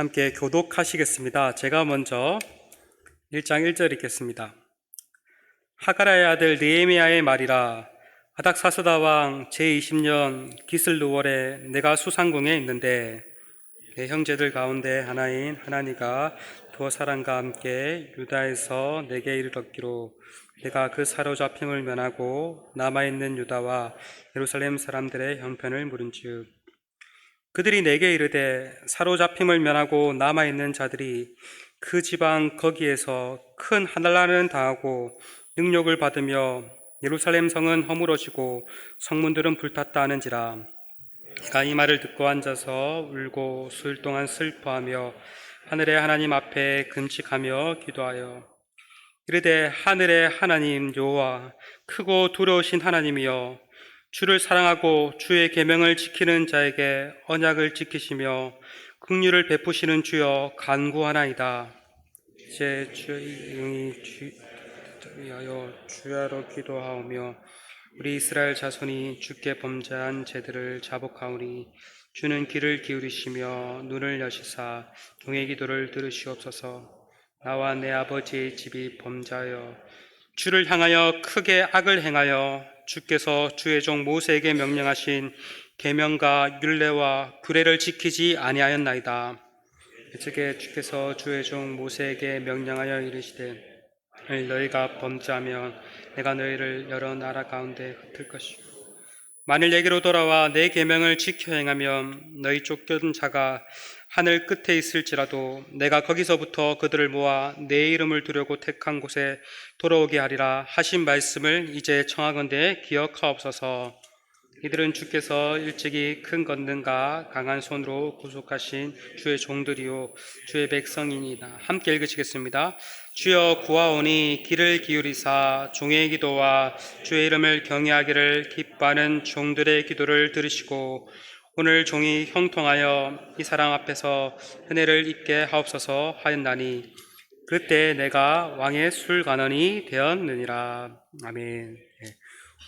함께 교독하시겠습니다. 제가 먼저 1장 1절 읽겠습니다. 하가라의 아들 느헤미야의 말이라 아닥사스다 왕 제20년 기슬루월에 내가 수상궁에 있는데 내 형제들 가운데 하나인 하나니가 두 사람과 함께 유다에서 내게 이르렀기로 내가 그 사로잡힘을 면하고 남아있는 유다와 예루살렘 사람들의 형편을 물은즉 그들이 내게 이르되 사로잡힘을 면하고 남아있는 자들이 그 지방 거기에서 큰 하늘나는 당하고 능력을 받으며 예루살렘 성은 허물어지고 성문들은 불탔다 하는지라. 내가 이 말을 듣고 앉아서 울고 수일 동안 슬퍼하며 하늘의 하나님 앞에 금식하며 기도하여 이르되 하늘의 하나님 여호와 크고 두려우신 하나님이여 주를 사랑하고 주의 계명을 지키는 자에게 언약을 지키시며 긍휼을 베푸시는 주여 간구하나이다. 이제 주의 영이 주 위하여 주야로 기도하오며 우리 이스라엘 자손이 주께 범죄한 죄들을 자복하오니 주는 귀를 기울이시며 눈을 여시사 종의 기도를 들으시옵소서 나와 내 아버지의 집이 범죄하여 주를 향하여 크게 악을 행하여 주께서 주의 종 모세에게 명령하신 계명과 율례와 규례를 지키지 아니하였나이다. 그쪽에 주께서 주의 종 모세에게 명령하여 이르시되 너희가 범죄하면 내가 너희를 여러 나라 가운데 흩을 것이고 만일 내게로 돌아와 내 계명을 지켜 행하면 너희 쫓겨든 자가 하늘 끝에 있을지라도 내가 거기서부터 그들을 모아 내 이름을 두려고 택한 곳에 돌아오게 하리라 하신 말씀을 이제 청하건대 기억하옵소서. 이들은 주께서 일찍이 큰 건능과 강한 손으로 구속하신 주의 종들이요 주의 백성이니이다. 함께 읽으시겠습니다. 주여 구하오니 길을 기울이사 종의 기도와 주의 이름을 경외하기를 기뻐하는 종들의 기도를 들으시고 오늘 종이 형통하여 이 사랑 앞에서 은혜를 입게 하옵소서 하였나니 그때 내가 왕의 술관원이 되었느니라. 아멘. 예.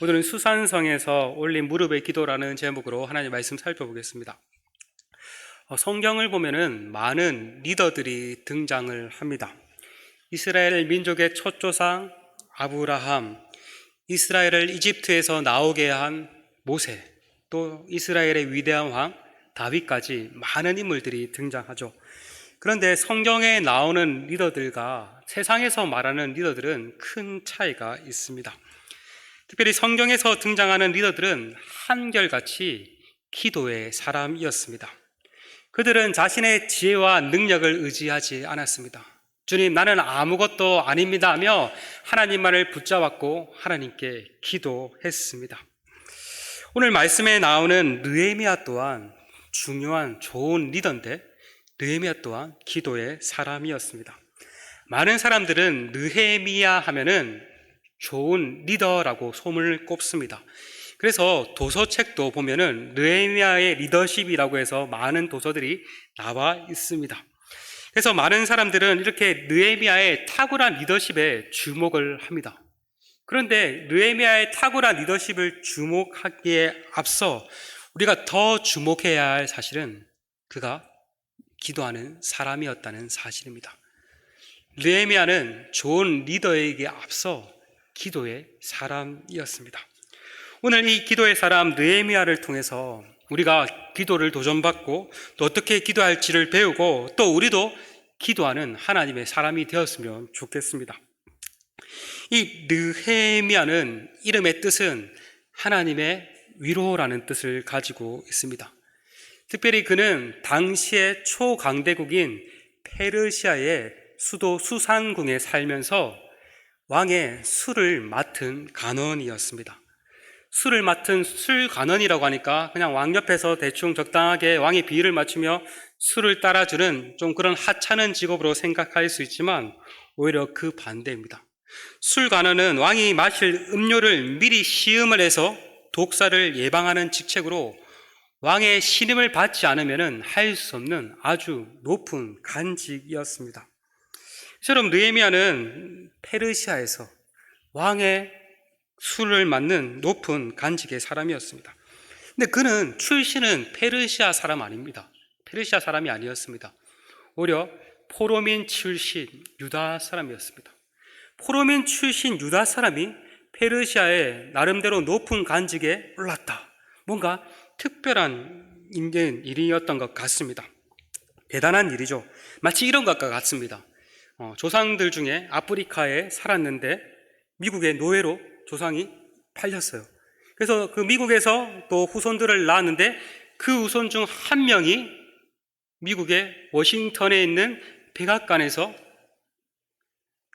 오늘은 수산성에서 올린 무릎의 기도라는 제목으로 하나님 말씀 살펴보겠습니다. 어, 성경을 보면은 많은 리더들이 등장을 합니다. 이스라엘 민족의 첫 조상 아브라함, 이스라엘을 이집트에서 나오게 한 모세, 또 이스라엘의 위대한 왕 다윗까지 많은 인물들이 등장하죠. 그런데 성경에 나오는 리더들과 세상에서 말하는 리더들은 큰 차이가 있습니다. 특별히 성경에서 등장하는 리더들은 한결같이 기도의 사람이었습니다. 그들은 자신의 지혜와 능력을 의지하지 않았습니다. 주님, 나는 아무것도 아닙니다 하며 하나님만을 붙잡았고 하나님께 기도했습니다. 오늘 말씀에 나오는 느헤미야 또한 중요한 좋은 리더인데 느헤미야 또한 기도의 사람이었습니다. 많은 사람들은 느헤미야 하면은 좋은 리더라고 소문을 꼽습니다. 그래서 도서책도 보면은 느헤미야의 리더십이라고 해서 많은 도서들이 나와 있습니다. 그래서 많은 사람들은 이렇게 느헤미야의 탁월한 리더십에 주목을 합니다. 그런데 느헤미야의 탁월한 리더십을 주목하기에 앞서 우리가 더 주목해야 할 사실은 그가 기도하는 사람이었다는 사실입니다. 느헤미야는 좋은 리더에게 앞서 기도의 사람이었습니다. 오늘 이 기도의 사람 느헤미야를 통해서 우리가 기도를 도전받고 또 어떻게 기도할지를 배우고 또 우리도 기도하는 하나님의 사람이 되었으면 좋겠습니다. 이 느헤미야는 이름의 뜻은 하나님의 위로라는 뜻을 가지고 있습니다. 특별히 그는 당시의 초강대국인 페르시아의 수도 수산궁에 살면서 왕의 술을 맡은 간원이었습니다. 술을 맡은 술 간원이라고 하니까 그냥 왕 옆에서 대충 적당하게 왕의 비위를 맞추며 술을 따라주는 좀 그런 하찮은 직업으로 생각할 수 있지만 오히려 그 반대입니다. 술 간원은 왕이 마실 음료를 미리 시음을 해서 독사를 예방하는 직책으로 왕의 신임을 받지 않으면 할 수 없는 아주 높은 간직이었습니다. 이처럼 느헤미야는 페르시아에서 왕의 술을 맡는 높은 간직의 사람이었습니다. 근데 그는 출신은 페르시아 사람 아닙니다. 페르시아 사람이 아니었습니다. 오히려 포로민 출신 유다 사람이었습니다. 포로민 출신 유다 사람이 페르시아의 나름대로 높은 간직에 올랐다. 뭔가 특별한 인된 일이었던 것 같습니다. 대단한 일이죠. 마치 이런 것과 같습니다. 어, 조상들 중에 아프리카에 살았는데 미국의 노예로 조상이 팔렸어요. 그래서 그 미국에서 또 후손들을 낳았는데 그 후손 중 한 명이 미국의 워싱턴에 있는 백악관에서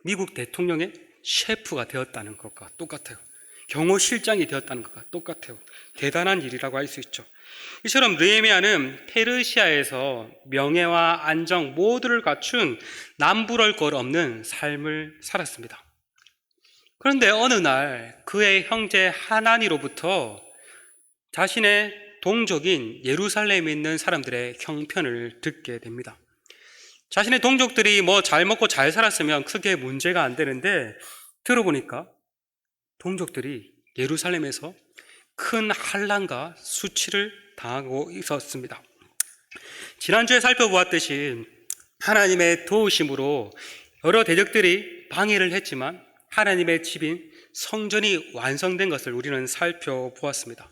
미국 대통령의 셰프가 되었다는 것과 똑같아요. 경호 실장이 되었다는 것과 똑같아요. 대단한 일이라고 할 수 있죠. 이처럼 느헤미야는 페르시아에서 명예와 안정 모두를 갖춘 남부럴 것 없는 삶을 살았습니다. 그런데 어느 날 그의 형제 하나니로부터 자신의 동족인 예루살렘에 있는 사람들의 형편을 듣게 됩니다. 자신의 동족들이 뭐 잘 먹고 잘 살았으면 크게 문제가 안 되는데 들어보니까 동족들이 예루살렘에서 큰 환란과 수치를 당하고 있었습니다. 지난주에 살펴보았듯이 하나님의 도우심으로 여러 대적들이 방해를 했지만 하나님의 집인 성전이 완성된 것을 우리는 살펴보았습니다.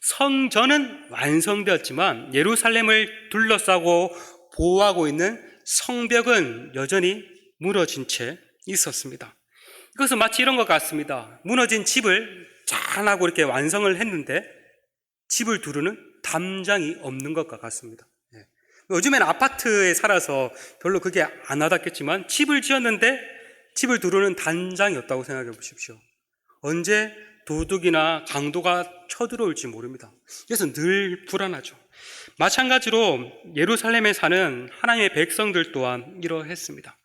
성전은 완성되었지만 예루살렘을 둘러싸고 보호하고 있는 성벽은 여전히 무너진 채 있었습니다. 이것은 마치 이런 것 같습니다. 무너진 집을 잘하고 이렇게 완성을 했는데 집을 두르는 담장이 없는 것과 같습니다. 예. 요즘엔 아파트에 살아서 별로 그게 안 와닿겠지만 집을 지었는데 집을 두르는 단장이 없다고 생각해 보십시오. 언제 도둑이나 강도가 쳐들어올지 모릅니다. 그래서 늘 불안하죠. 마찬가지로 예루살렘에 사는 하나님의 백성들 또한 이러했습니다.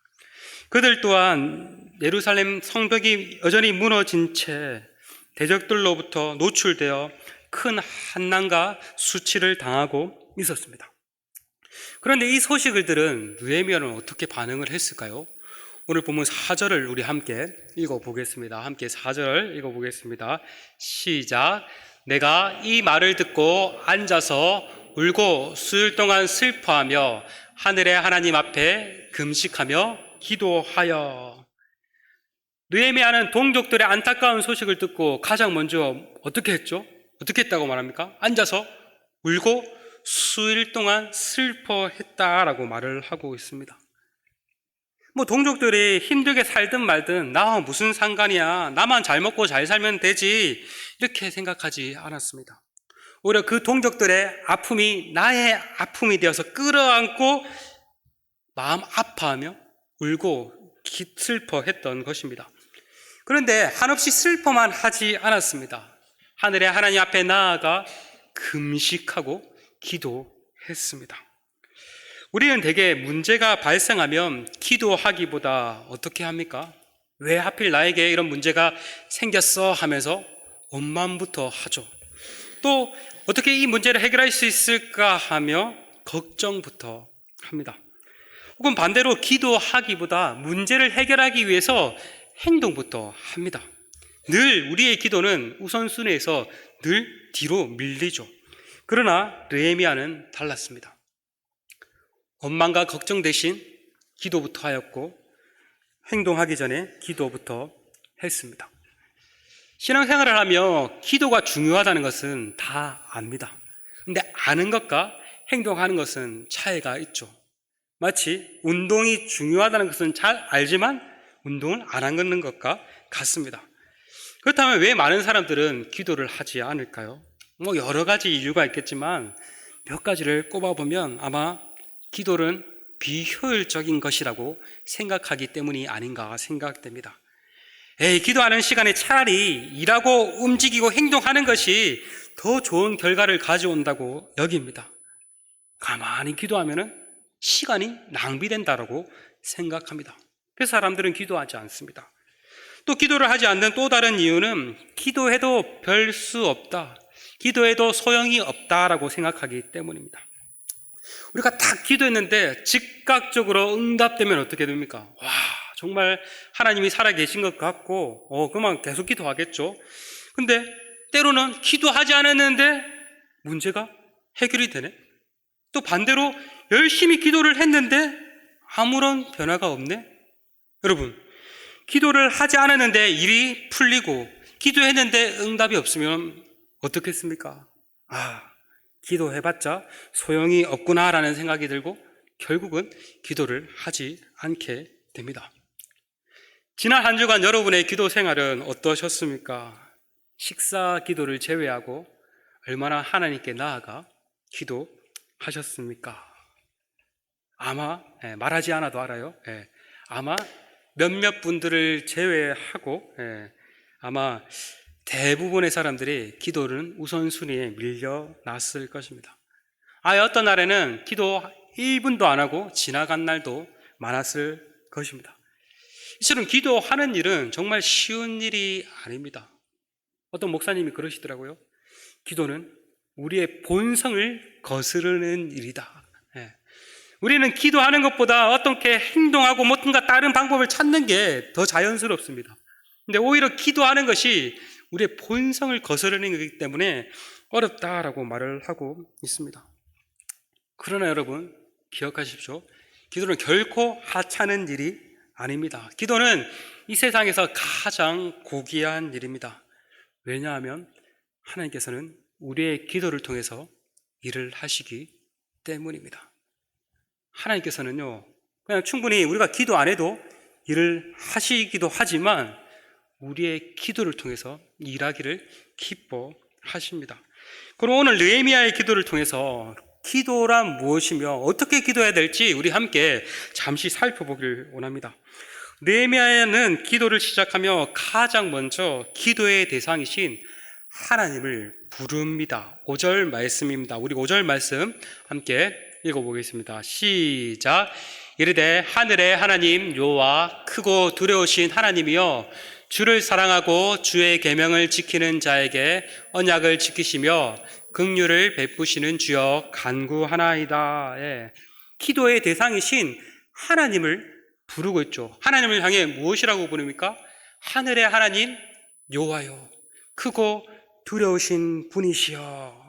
그들 또한 예루살렘 성벽이 여전히 무너진 채 대적들로부터 노출되어 큰 한난과 수치를 당하고 있었습니다. 그런데 이 소식을 들은 느헤미야는 어떻게 반응을 했을까요? 오늘 보면 4절을 우리 함께 읽어보겠습니다. 함께 4절을 읽어보겠습니다. 시작. 내가 이 말을 듣고 앉아서 울고 수일 동안 슬퍼하며 하늘의 하나님 앞에 금식하며 기도하여 느헤미야는 동족들의 안타까운 소식을 듣고 가장 먼저 어떻게 했죠? 어떻게 했다고 말합니까? 앉아서 울고 수일 동안 슬퍼했다라고 말을 하고 있습니다. 뭐 동족들이 힘들게 살든 말든 나와 무슨 상관이야. 나만 잘 먹고 잘 살면 되지. 이렇게 생각하지 않았습니다. 오히려 그 동족들의 아픔이 나의 아픔이 되어서 끌어안고 마음 아파하며 울고 슬퍼했던 것입니다. 그런데 한없이 슬퍼만 하지 않았습니다. 하늘의 하나님 앞에 나아가 금식하고 기도했습니다. 우리는 대개 문제가 발생하면 기도하기보다 어떻게 합니까? 왜 하필 나에게 이런 문제가 생겼어 하면서 원망부터 하죠. 또 어떻게 이 문제를 해결할 수 있을까 하며 걱정부터 합니다. 혹은 반대로 기도하기보다 문제를 해결하기 위해서 행동부터 합니다. 늘 우리의 기도는 우선순위에서 늘 뒤로 밀리죠. 그러나 르헤미야는 달랐습니다. 원망과 걱정 대신 기도부터 하였고 행동하기 전에 기도부터 했습니다. 신앙생활을 하며 기도가 중요하다는 것은 다 압니다. 근데 아는 것과 행동하는 것은 차이가 있죠. 마치 운동이 중요하다는 것은 잘 알지만 운동을 안 하는 것과 같습니다. 그렇다면 왜 많은 사람들은 기도를 하지 않을까요? 뭐 여러 가지 이유가 있겠지만 몇 가지를 꼽아보면 아마 기도는 비효율적인 것이라고 생각하기 때문이 아닌가 생각됩니다. 에이, 기도하는 시간에 차라리 일하고 움직이고 행동하는 것이 더 좋은 결과를 가져온다고 여깁니다. 가만히 기도하면 시간이 낭비된다라고 생각합니다. 그래서 사람들은 기도하지 않습니다. 또 기도를 하지 않는 또 다른 이유는 기도해도 별 수 없다. 기도해도 소용이 없다라고 생각하기 때문입니다. 우리가 딱 기도했는데 즉각적으로 응답되면 어떻게 됩니까? 와, 정말 하나님이 살아계신 것 같고, 어, 그만 계속 기도하겠죠. 근데 때로는 기도하지 않았는데 문제가 해결이 되네. 또 반대로 열심히 기도를 했는데 아무런 변화가 없네? 여러분, 기도를 하지 않았는데 일이 풀리고 기도했는데 응답이 없으면 어떻겠습니까? 아, 기도해봤자 소용이 없구나라는 생각이 들고 결국은 기도를 하지 않게 됩니다. 지난 한 주간 여러분의 기도 생활은 어떠셨습니까? 식사 기도를 제외하고 얼마나 하나님께 나아가 기도하셨습니까? 아마 예, 말하지 않아도 알아요. 예, 아마 몇몇 분들을 제외하고 예, 아마 대부분의 사람들이 기도는 우선순위에 밀려났을 것입니다. 아, 어떤 날에는 기도 1분도 안 하고 지나간 날도 많았을 것입니다. 이처럼 기도하는 일은 정말 쉬운 일이 아닙니다. 어떤 목사님이 그러시더라고요. 기도는 우리의 본성을 거스르는 일이다. 예. 우리는 기도하는 것보다 어떻게 행동하고 뭔가 다른 방법을 찾는 게 더 자연스럽습니다. 근데 오히려 기도하는 것이 우리의 본성을 거스르는 것이기 때문에 어렵다라고 말을 하고 있습니다. 그러나 여러분, 기억하십시오. 기도는 결코 하찮은 일이 아닙니다. 기도는 이 세상에서 가장 고귀한 일입니다. 왜냐하면 하나님께서는 우리의 기도를 통해서 일을 하시기 때문입니다. 하나님께서는요, 그냥 충분히 우리가 기도 안 해도 일을 하시기도 하지만 우리의 기도를 통해서 일하기를 기뻐하십니다. 그럼 오늘 느헤미야의 기도를 통해서 기도란 무엇이며 어떻게 기도해야 될지 우리 함께 잠시 살펴보기를 원합니다. 느헤미야는 기도를 시작하며 가장 먼저 기도의 대상이신 하나님을 부릅니다. 5절 말씀입니다. 우리 5절 말씀 함께 읽어보겠습니다. 시작. 이르되 하늘의 하나님 여호와 크고 두려우신 하나님이여 주를 사랑하고 주의 계명을 지키는 자에게 언약을 지키시며 긍휼을 베푸시는 주여 간구하나이다. 예. 기도의 대상이신 하나님을 부르고 있죠. 하나님을 향해 무엇이라고 부릅니까? 하늘의 하나님 여호와여 크고 두려우신 분이시여.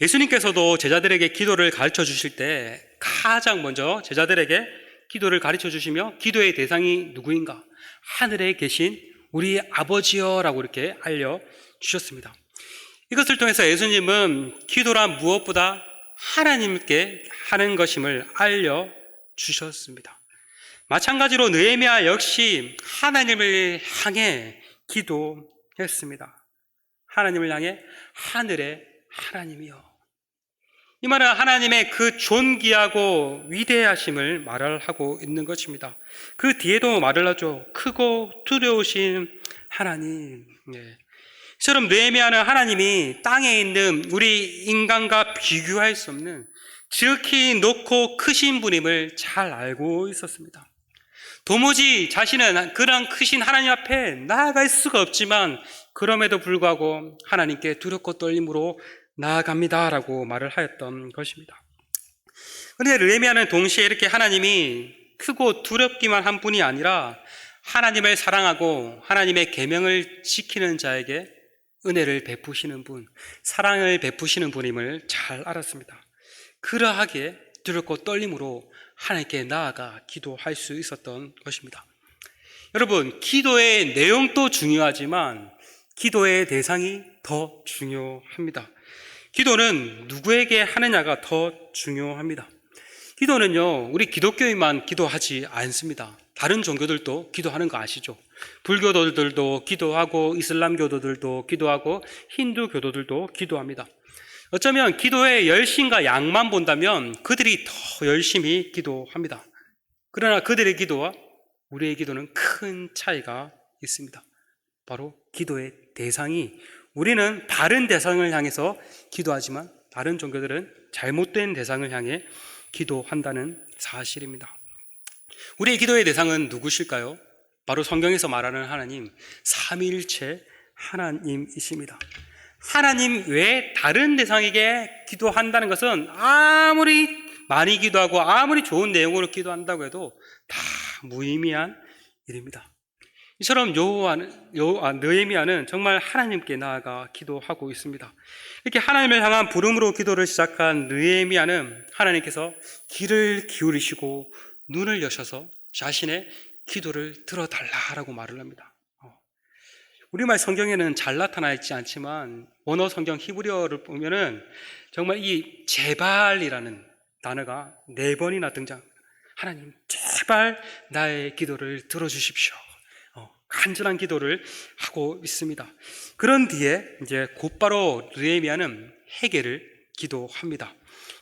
예수님께서도 제자들에게 기도를 가르쳐 주실 때 가장 먼저 제자들에게 기도를 가르쳐 주시며 기도의 대상이 누구인가? 하늘에 계신 우리 아버지여라고 이렇게 알려 주셨습니다. 이것을 통해서 예수님은 기도란 무엇보다 하나님께 하는 것임을 알려 주셨습니다. 마찬가지로 느헤미야 역시 하나님을 향해 기도했습니다. 하나님을 향해 하늘의 하나님이요. 이 말은 하나님의 그 존귀하고 위대하심을 말을 하고 있는 것입니다. 그 뒤에도 말을 하죠. 크고 두려우신 하나님. 네. 이처럼 느헤미야는 하나님이 땅에 있는 우리 인간과 비교할 수 없는 지극히 높고 크신 분임을 잘 알고 있었습니다. 도무지 자신은 그런 크신 하나님 앞에 나아갈 수가 없지만 그럼에도 불구하고 하나님께 두렵고 떨림으로 나아갑니다라고 말을 하였던 것입니다. 그런데 르헤미야는 동시에 이렇게 하나님이 크고 두렵기만 한 분이 아니라 하나님을 사랑하고 하나님의 계명을 지키는 자에게 은혜를 베푸시는 분, 사랑을 베푸시는 분임을 잘 알았습니다. 그러하기에 두렵고 떨림으로 하나님께 나아가 기도할 수 있었던 것입니다. 여러분, 기도의 내용도 중요하지만 기도의 대상이 더 중요합니다. 기도는 누구에게 하느냐가 더 중요합니다. 기도는요, 우리 기독교인만 기도하지 않습니다. 다른 종교들도 기도하는 거 아시죠? 불교도들도 기도하고, 이슬람교도들도 기도하고, 힌두교도들도 기도합니다. 어쩌면 기도의 열심과 양만 본다면 그들이 더 열심히 기도합니다. 그러나 그들의 기도와 우리의 기도는 큰 차이가 있습니다. 바로 기도의 대상이 우리는 바른 대상을 향해서 기도하지만 다른 종교들은 잘못된 대상을 향해 기도한다는 사실입니다. 우리의 기도의 대상은 누구실까요? 바로 성경에서 말하는 하나님, 삼위일체 하나님이십니다. 하나님 외에 다른 대상에게 기도한다는 것은 아무리 많이 기도하고 아무리 좋은 내용으로 기도한다고 해도 다 무의미한 일입니다. 이처럼 여호와는 여호와 느헤미야는 정말 하나님께 나아가 기도하고 있습니다. 이렇게 하나님을 향한 부름으로 기도를 시작한 느헤미야는 하나님께서 귀를 기울이시고 눈을 여셔서 자신의 기도를 들어달라라고 말을 합니다. 어. 우리말 성경에는 잘 나타나 있지 않지만 원어 성경 히브리어를 보면은 정말 이 제발이라는 단어가 네 번이나 등장. 하나님 제발 나의 기도를 들어주십시오. 어, 간절한 기도를 하고 있습니다. 그런 뒤에 이제 곧바로 느헤미야는 회개를 기도합니다.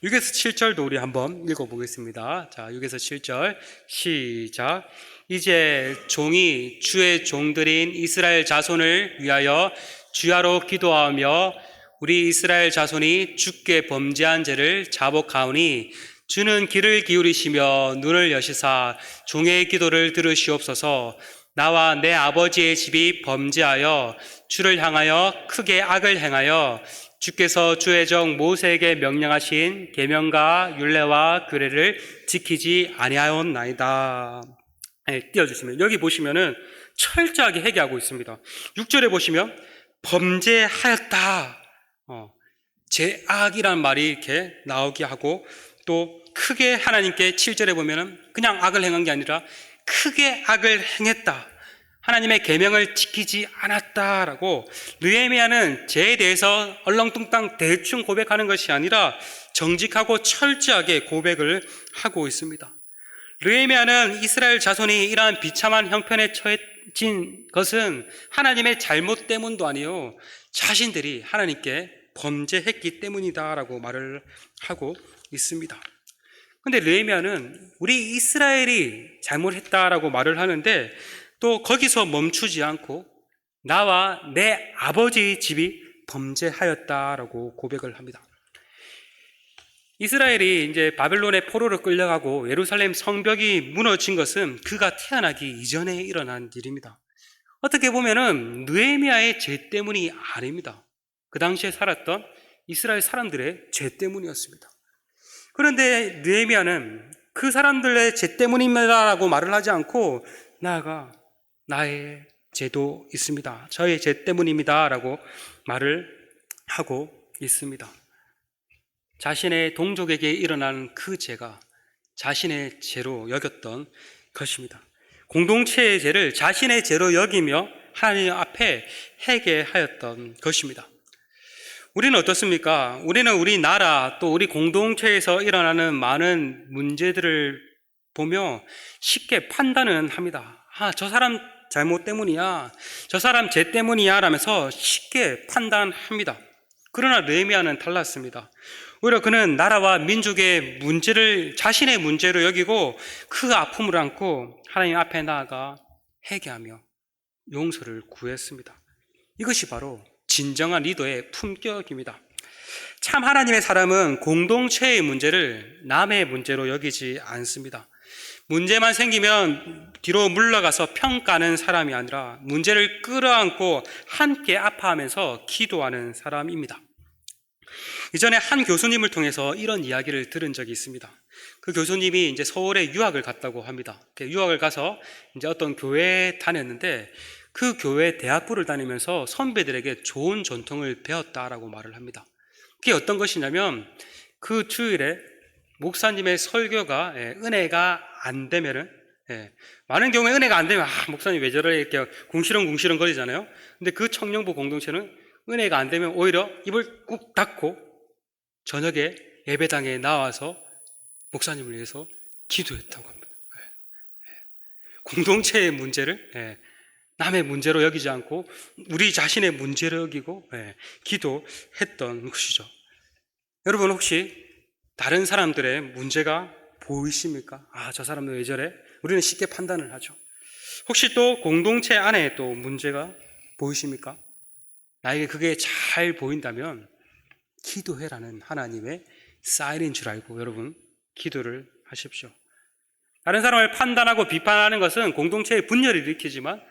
6에서 7절도 우리 한번 읽어보겠습니다. 자, 6에서 7절 시작. 이제 종이 주의 종들인 이스라엘 자손을 위하여 주야로 기도하며 우리 이스라엘 자손이 주께 범죄한 죄를 자복하오니 주는 귀를 기울이시며 눈을 여시사 종의 기도를 들으시옵소서 나와 내 아버지의 집이 범죄하여 주를 향하여 크게 악을 행하여 주께서 주의 종 모세에게 명령하신 계명과 율례와 규례를 지키지 아니하였나이다. 네, 띄워주시면 여기 보시면은 철저하게 회개하고 있습니다. 6절에 보시면 범죄하였다. 어, 제악이란 말이 이렇게 나오게 하고 또 크게 하나님께 7절에 보면은 그냥 악을 행한 게 아니라 크게 악을 행했다. 하나님의 계명을 지키지 않았다라고 느헤미야는 죄에 대해서 얼렁뚱땅 대충 고백하는 것이 아니라 정직하고 철저하게 고백을 하고 있습니다. 느헤미야는 이스라엘 자손이 이러한 비참한 형편에 처해진 것은 하나님의 잘못 때문도 아니요 자신들이 하나님께 범죄했기 때문이다라고 말을 하고 있습니다. 근데 느헤미야는 우리 이스라엘이 잘못했다라고 말을 하는데 또 거기서 멈추지 않고 나와 내 아버지의 집이 범죄하였다라고 고백을 합니다. 이스라엘이 이제 바벨론의 포로로 끌려가고 예루살렘 성벽이 무너진 것은 그가 태어나기 이전에 일어난 일입니다. 어떻게 보면은 느헤미야의 죄 때문이 아닙니다. 그 당시에 살았던 이스라엘 사람들의 죄 때문이었습니다. 그런데 느헤미야는 그 사람들의 죄 때문입니다라고 말을 하지 않고 나아가 나의 죄도 있습니다. 저의 죄 때문입니다라고 말을 하고 있습니다. 자신의 동족에게 일어난 그 죄가 자신의 죄로 여겼던 것입니다. 공동체의 죄를 자신의 죄로 여기며 하나님 앞에 회개하였던 것입니다. 우리는 어떻습니까? 우리는 우리 나라 또 우리 공동체에서 일어나는 많은 문제들을 보며 쉽게 판단은 합니다. 아, 저 사람 잘못 때문이야. 저 사람 죄 때문이야. 라면서 쉽게 판단합니다. 그러나 느헤미야는 달랐습니다. 오히려 그는 나라와 민족의 문제를 자신의 문제로 여기고 그 아픔을 안고 하나님 앞에 나아가 회개하며 용서를 구했습니다. 이것이 바로 진정한 리더의 품격입니다. 참 하나님의 사람은 공동체의 문제를 남의 문제로 여기지 않습니다. 문제만 생기면 뒤로 물러가서 평가하는 사람이 아니라 문제를 끌어안고 함께 아파하면서 기도하는 사람입니다. 이전에 한 교수님을 통해서 이런 이야기를 들은 적이 있습니다. 그 교수님이 이제 서울에 유학을 갔다고 합니다. 유학을 가서 이제 어떤 교회에 다녔는데 그 교회 대학부를 다니면서 선배들에게 좋은 전통을 배웠다라고 말을 합니다. 그게 어떤 것이냐면 그 주일에 목사님의 설교가 예, 은혜가 안 되면은 예, 많은 경우에 은혜가 안 되면 아, 목사님 왜 저래 이렇게 궁시렁궁시렁 거리잖아요. 근데 그 청년부 공동체는 은혜가 안 되면 오히려 입을 꾹 닫고 저녁에 예배당에 나와서 목사님을 위해서 기도했다고 합니다. 예, 예. 공동체의 문제를 예, 남의 문제로 여기지 않고 우리 자신의 문제로 여기고 예, 기도했던 것이죠. 여러분 혹시 다른 사람들의 문제가 보이십니까? 아, 저 사람은 왜 저래? 우리는 쉽게 판단을 하죠. 혹시 또 공동체 안에 또 문제가 보이십니까? 나에게 그게 잘 보인다면 기도해라는 하나님의 사인인 줄 알고 여러분 기도를 하십시오. 다른 사람을 판단하고 비판하는 것은 공동체의 분열을 일으키지만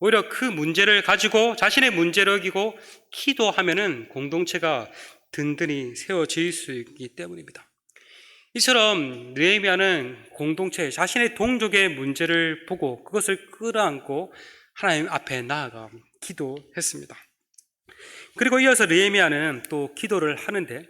오히려 그 문제를 가지고 자신의 문제를 여기고 기도하면은 공동체가 든든히 세워질 수 있기 때문입니다. 이처럼 느헤미야는 공동체 자신의 동족의 문제를 보고 그것을 끌어안고 하나님 앞에 나아가 기도했습니다. 그리고 이어서 느헤미야는 또 기도를 하는데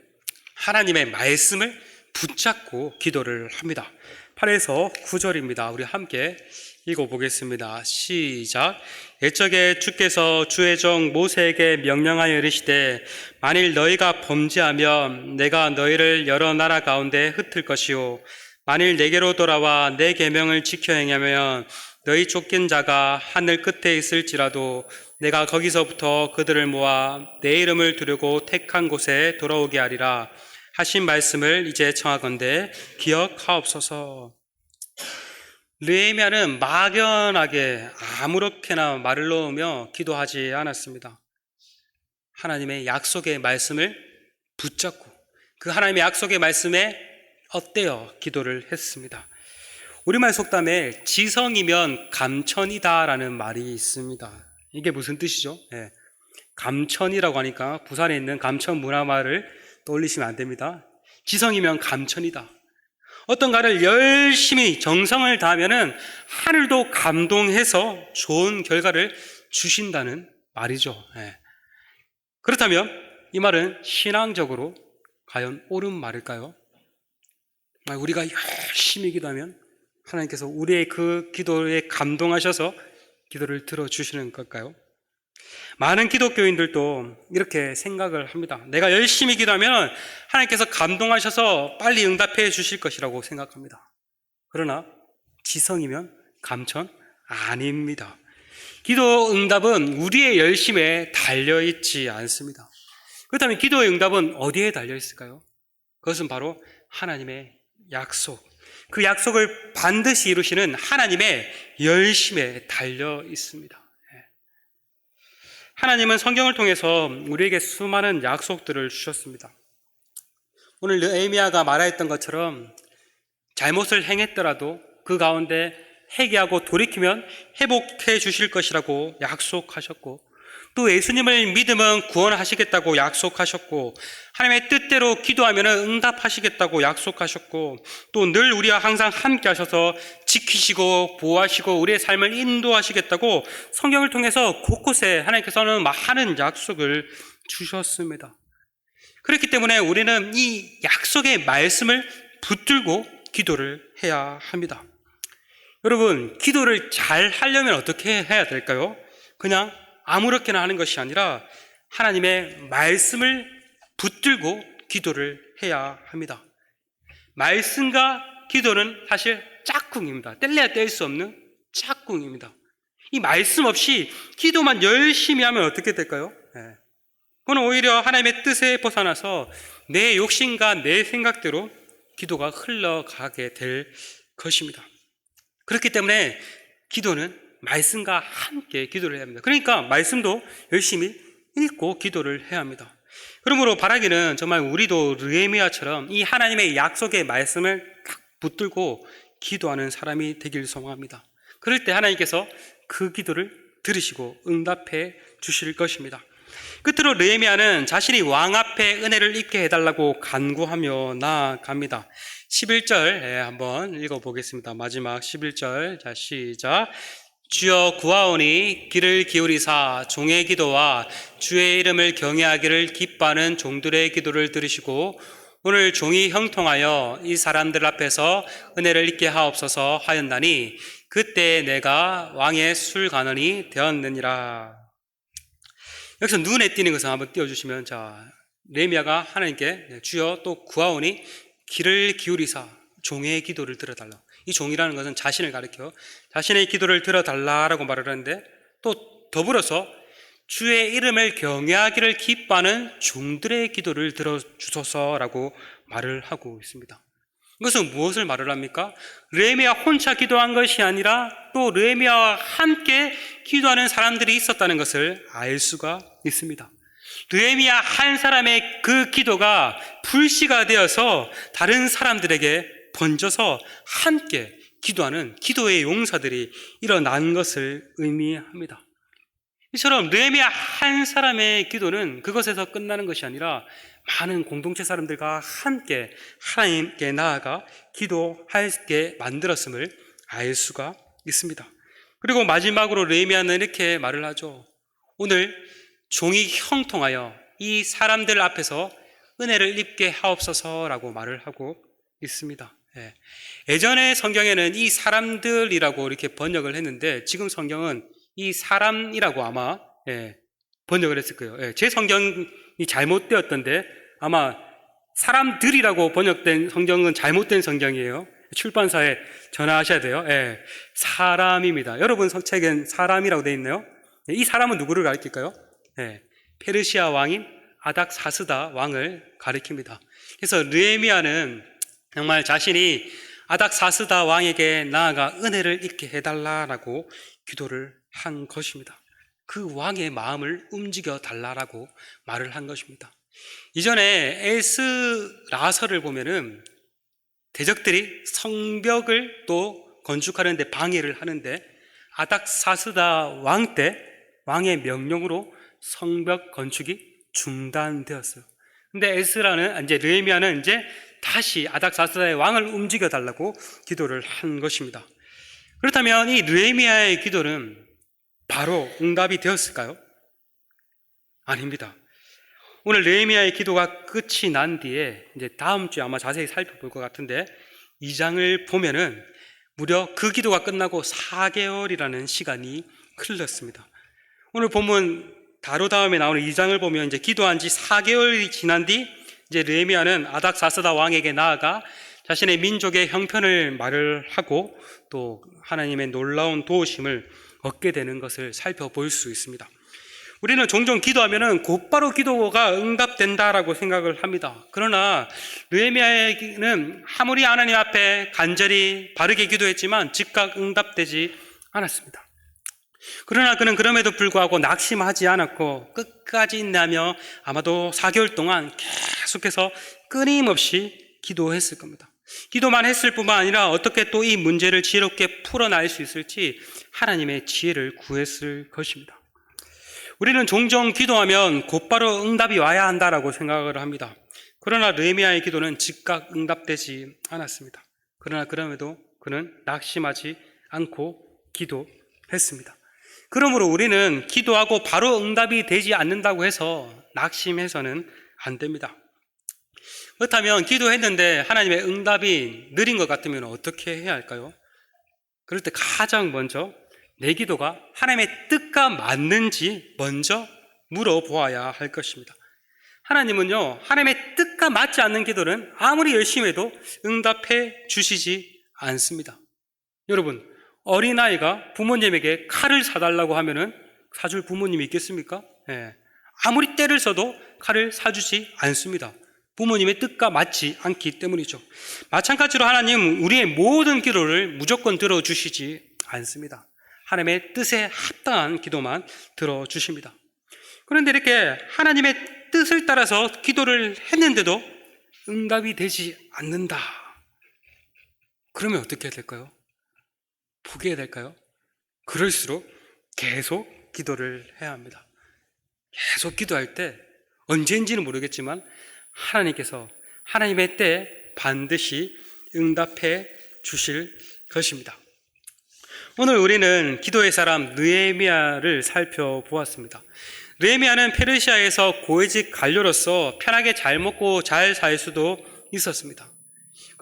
하나님의 말씀을 붙잡고 기도를 합니다. 8에서 9절입니다. 우리 함께 읽어보겠습니다. 시작. 옛적에 주께서 주의 종 모세에게 명령하여 이르시되 만일 너희가 범죄하면 내가 너희를 여러 나라 가운데 흩을 것이요 만일 내게로 돌아와 내 계명을 지켜 행하면 너희 쫓긴 자가 하늘 끝에 있을지라도 내가 거기서부터 그들을 모아 내 이름을 두르고 택한 곳에 돌아오게 하리라 하신 말씀을 이제 청하건대 기억하옵소서. 느헤미야는 막연하게 아무렇게나 말을 넣으며 기도하지 않았습니다. 하나님의 약속의 말씀을 붙잡고 그 하나님의 약속의 말씀에 엇대어 기도를 했습니다. 우리말 속담에 지성이면 감천이다라는 말이 있습니다. 이게 무슨 뜻이죠? 예. 감천이라고 하니까 부산에 있는 감천 문화마을을 떠올리시면 안 됩니다. 지성이면 감천이다. 어떤가를 열심히 정성을 다하면은 하늘도 감동해서 좋은 결과를 주신다는 말이죠. 예. 그렇다면 이 말은 신앙적으로 과연 옳은 말일까요? 우리가 열심히 기도하면 하나님께서 우리의 그 기도에 감동하셔서 기도를 들어주시는 걸까요? 많은 기독교인들도 이렇게 생각을 합니다. 내가 열심히 기도하면 하나님께서 감동하셔서 빨리 응답해 주실 것이라고 생각합니다. 그러나 지성이면 감천 아닙니다. 기도 응답은 우리의 열심에 달려 있지 않습니다. 그렇다면 기도의 응답은 어디에 달려 있을까요? 그것은 바로 하나님의 약속. 그 약속을 반드시 이루시는 하나님의 열심에 달려 있습니다. 하나님은 성경을 통해서 우리에게 수많은 약속들을 주셨습니다. 오늘 에이미아가 말하였던 것처럼 잘못을 행했더라도 그 가운데 회개하고 돌이키면 회복해 주실 것이라고 약속하셨고 또 예수님을 믿으면 구원하시겠다고 약속하셨고 하나님의 뜻대로 기도하면 응답하시겠다고 약속하셨고 또 늘 우리와 항상 함께 하셔서 지키시고 보호하시고 우리의 삶을 인도하시겠다고 성경을 통해서 곳곳에 하나님께서는 많은 약속을 주셨습니다. 그렇기 때문에 우리는 이 약속의 말씀을 붙들고 기도를 해야 합니다. 여러분, 기도를 잘 하려면 어떻게 해야 될까요? 그냥 아무렇게나 하는 것이 아니라 하나님의 말씀을 붙들고 기도를 해야 합니다. 말씀과 기도는 사실 짝꿍입니다. 뗄래야 뗄 수 없는 짝꿍입니다. 이 말씀 없이 기도만 열심히 하면 어떻게 될까요? 네. 그건 오히려 하나님의 뜻에 벗어나서 내 욕심과 내 생각대로 기도가 흘러가게 될 것입니다. 그렇기 때문에 기도는 말씀과 함께 기도를 해야 합니다. 그러니까 말씀도 열심히 읽고 기도를 해야 합니다. 그러므로 바라기는 정말 우리도 르에미아처럼 이 하나님의 약속의 말씀을 딱 붙들고 기도하는 사람이 되길 소망합니다. 그럴 때 하나님께서 그 기도를 들으시고 응답해 주실 것입니다. 끝으로 르에미아는 자신이 왕 앞에 은혜를 입게 해달라고 간구하며 나아갑니다. 11절 한번 읽어보겠습니다. 마지막 11절 자 시작 주여 구하오니 귀를 기울이사 종의 기도와 주의 이름을 경외하기를 기뻐하는 종들의 기도를 들으시고 오늘 종이 형통하여 이 사람들 앞에서 은혜를 잊게 하옵소서 하였나니 그때 내가 왕의 술관원이 되었느니라. 여기서 눈에 띄는 것을 한번 띄워주시면 자 레미아가 하나님께 주여 또 구하오니 귀를 기울이사 종의 기도를 들어달라. 이 종이라는 것은 자신을 가리켜 자신의 기도를 들어달라라고 말을 하는데 또 더불어서 주의 이름을 경외하기를 기뻐하는 종들의 기도를 들어주소서라고 말을 하고 있습니다. 이것은 무엇을 말을 합니까? 르에미야 혼자 기도한 것이 아니라 또 르에미야와 함께 기도하는 사람들이 있었다는 것을 알 수가 있습니다. 르에미야 한 사람의 그 기도가 불씨가 되어서 다른 사람들에게 번져서 함께 기도하는 기도의 용사들이 일어난 것을 의미합니다. 이처럼 느헤미야 한 사람의 기도는 그것에서 끝나는 것이 아니라 많은 공동체 사람들과 함께 하나님께 나아가 기도할게 만들었음을 알 수가 있습니다. 그리고 마지막으로 느헤미야는 이렇게 말을 하죠. 오늘 종이 형통하여 이 사람들 앞에서 은혜를 입게 하옵소서라고 말을 하고 있습니다. 예. 예전에 성경에는 이 사람들이라고 이렇게 번역을 했는데 지금 성경은 이 사람이라고 아마 예, 번역을 했을 거예요. 예, 제 성경이 잘못되었던데 아마 사람들이라고 번역된 성경은 잘못된 성경이에요. 출판사에 전화하셔야 돼요. 예, 사람입니다. 여러분 책엔 사람이라고 되어 있네요. 예, 이 사람은 누구를 가리킬까요? 예, 페르시아 왕인 아닥 사스다 왕을 가리킵니다. 그래서 르에미아는 정말 자신이 아닥 사스다 왕에게 나아가 은혜를 잊게 해달라라고 기도를 한 것입니다. 그 왕의 마음을 움직여 달라라고 말을 한 것입니다. 이전에 에스라서를 보면은 대적들이 성벽을 또 건축하는데 방해를 하는데 아닥사스다 왕 때 왕의 명령으로 성벽 건축이 중단되었어요. 근데 에스라는 이제 르에미아는 이제 다시 아닥사스다의 왕을 움직여 달라고 기도를 한 것입니다. 그렇다면 이 르에미아의 기도는 바로 응답이 되었을까요? 아닙니다. 오늘 르에미아의 기도가 끝이 난 뒤에 이제 다음 주에 아마 자세히 살펴볼 것 같은데 이 장을 보면은 무려 그 기도가 끝나고 4개월이라는 시간이 흘렀습니다. 오늘 본문 다루 다음에 나오는 이 장을 보면 이제 기도한 지 4개월이 지난 뒤 이제 르에미아는 아닥사스다 왕에게 나아가 자신의 민족의 형편을 말을 하고 또 하나님의 놀라운 도우심을 얻게 되는 것을 살펴볼 수 있습니다. 우리는 종종 기도하면은 곧바로 기도가 응답된다라고 생각을 합니다. 그러나 르에미아에게는 아무리 하나님 앞에 간절히 바르게 기도했지만 즉각 응답되지 않았습니다. 그러나 그는 그럼에도 불구하고 낙심하지 않았고 끝까지 인내하며 아마도 4개월 동안 계속해서 끊임없이 기도했을 겁니다. 기도만 했을 뿐만 아니라 어떻게 또 이 문제를 지혜롭게 풀어낼 수 있을지 하나님의 지혜를 구했을 것입니다. 우리는 종종 기도하면 곧바로 응답이 와야 한다라고 생각을 합니다. 그러나 르에미아의 기도는 즉각 응답되지 않았습니다. 그러나 그럼에도 그는 낙심하지 않고 기도했습니다. 그러므로 우리는 기도하고 바로 응답이 되지 않는다고 해서 낙심해서는 안 됩니다. 그렇다면 기도했는데 하나님의 응답이 느린 것 같으면 어떻게 해야 할까요? 그럴 때 가장 먼저 내 기도가 하나님의 뜻과 맞는지 먼저 물어보아야 할 것입니다. 하나님은요, 하나님의 뜻과 맞지 않는 기도는 아무리 열심히 해도 응답해 주시지 않습니다. 여러분, 어린아이가 부모님에게 칼을 사달라고 하면은 사줄 부모님이 있겠습니까? 예. 아무리 때를 써도 칼을 사주지 않습니다. 부모님의 뜻과 맞지 않기 때문이죠. 마찬가지로 하나님 우리의 모든 기도를 무조건 들어주시지 않습니다. 하나님의 뜻에 합당한 기도만 들어주십니다. 그런데 이렇게 하나님의 뜻을 따라서 기도를 했는데도 응답이 되지 않는다. 그러면 어떻게 해야 될까요? 포기해야 될까요? 그럴수록 계속 기도를 해야 합니다. 계속 기도할 때 언제인지는 모르겠지만 하나님께서 하나님의 때 반드시 응답해 주실 것입니다. 오늘 우리는 기도의 사람 느에미아를 살펴보았습니다. 느에미아는 페르시아에서 고위직 관료로서 편하게 잘 먹고 잘 살 수도 있었습니다.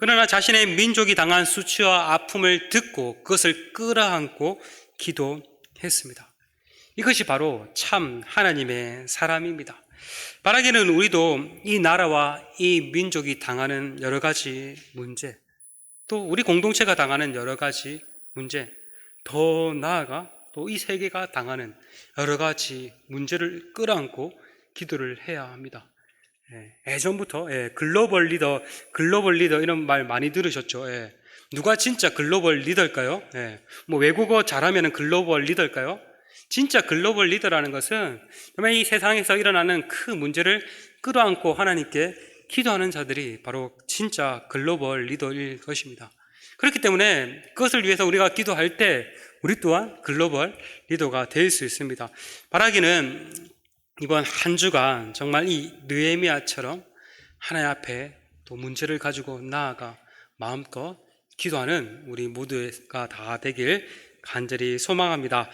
그러나 자신의 민족이 당한 수치와 아픔을 듣고 그것을 끌어안고 기도했습니다. 이것이 바로 참 하나님의 사람입니다. 바라기는 우리도 이 나라와 이 민족이 당하는 여러 가지 문제, 또 우리 공동체가 당하는 여러 가지 문제, 더 나아가 또 이 세계가 당하는 여러 가지 문제를 끌어안고 기도를 해야 합니다. 예, 예전부터 예, 글로벌 리더, 글로벌 리더 이런 말 많이 들으셨죠. 예. 누가 진짜 글로벌 리더일까요? 예. 뭐 외국어 잘하면 글로벌 리더일까요? 진짜 글로벌 리더라는 것은 정말 이 세상에서 일어나는 큰 문제를 끌어안고 하나님께 기도하는 자들이 바로 진짜 글로벌 리더일 것입니다. 그렇기 때문에 그것을 위해서 우리가 기도할 때 우리 또한 글로벌 리더가 될 수 있습니다. 바라기는 이번 한 주간 정말 이 느에미아처럼 하나님 앞에 또 문제를 가지고 나아가 마음껏 기도하는 우리 모두가 다 되길 간절히 소망합니다.